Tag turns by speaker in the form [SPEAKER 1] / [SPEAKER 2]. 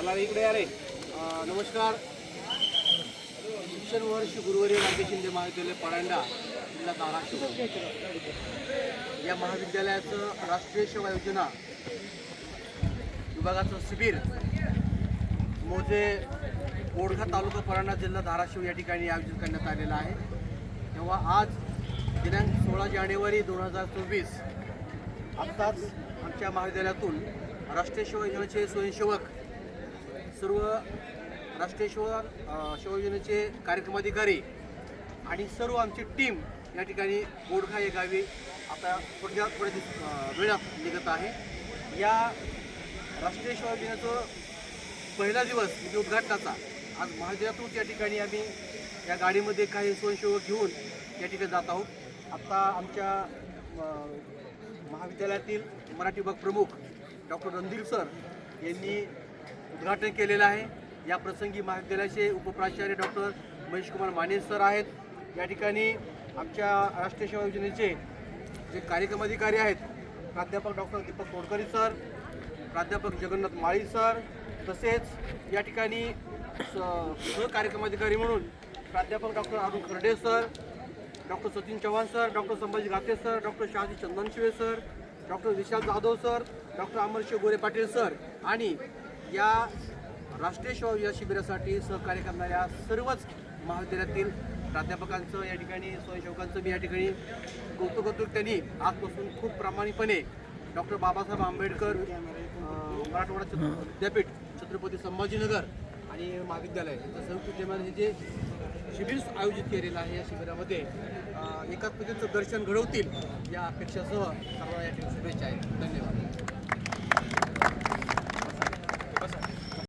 [SPEAKER 1] चला इकडे अरे नमस्कार. शिक्षण वर्ष गुरुवारी राज्य शिंदे महाविद्यालय परांडा जिल्हा धाराशिव. या महाविद्यालयाचं राष्ट्रीय सेवा योजना विभागाचं शिबिर मोजे बोडघा तालुका परांडा जिल्हा धाराशिव या ठिकाणी आयोजित करण्यात आलेलं आहे. तेव्हा आज दिनांक सोळा जानेवारी दोन हजार चोवीस आत्ताच आमच्या महाविद्यालयातून राष्ट्रीय सेवा योजनेचे स्वयंसेवक सर्व राष्ट्रीय सेवा अ, सेवा कार्यक्रमाधिकारी आणि सर्व आमची टीम या ठिकाणी बोडखा या गावी आता थोड्या थोड्या वेळात निघत आहे. या राष्ट्रीय शिवयोजनेचं पहिला दिवस म्हणजे उद्घाटनाचा आज महाविद्यालयातून या ठिकाणी आम्ही या गाडीमध्ये काही स्वयंसेवक घेऊन या ठिकाणी जात आहोत. आत्ता आमच्या महाविद्यालयातील मराठी विभाग प्रमुख डॉक्टर रणधीर सर यांनी उद्घाटन केलेलं आहे. या प्रसंगी महाविद्यालयाचे उपप्राचार्य डॉक्टर महेश कुमार माने सर आहेत. या ठिकाणी आमच्या राष्ट्रीय सेवा योजनेचे जे कार्यक्रम आहेत प्राध्यापक डॉक्टर दीपक तोडकरी सर प्राध्यापक जगन्नाथ माळी सर तसेच या ठिकाणी स- सहकार्यक्रमाधिकारी म्हणून प्राध्यापक doctor Arun Kharde sir doctor Sachin Chavan sir doctor Sambhaji Ghate sir doctor Shahaji Chandanshive sir doctor Vishal Jadhav sir doctor Amarshiv Gore Patil sir आणि या राष्ट्रीय सेवा या शिबिरासाठी सहकार्य करणाऱ्या सर्वच महाविद्यालयातील प्राध्यापकांचं या ठिकाणी स्वयंसेवकांचं मी या ठिकाणी कौतुक त्यांनी आजपासून खूप प्रामाणिकपणे डॉक्टर बाबासाहेब आंबेडकर मराठवाडा छत्र- विद्यापीठ छत्रपती संभाजीनगर आणि महाविद्यालय यांच्या संयुक्त विद्यमाने हे जे शिबिर आयोजित केलेलं आहे या शिबिरामध्ये एकाच एकात्मतेचं दर्शन घडवतील या अपेक्षासह सर्व या ठिकाणी शुभेच्छा आहेत. धन्यवाद.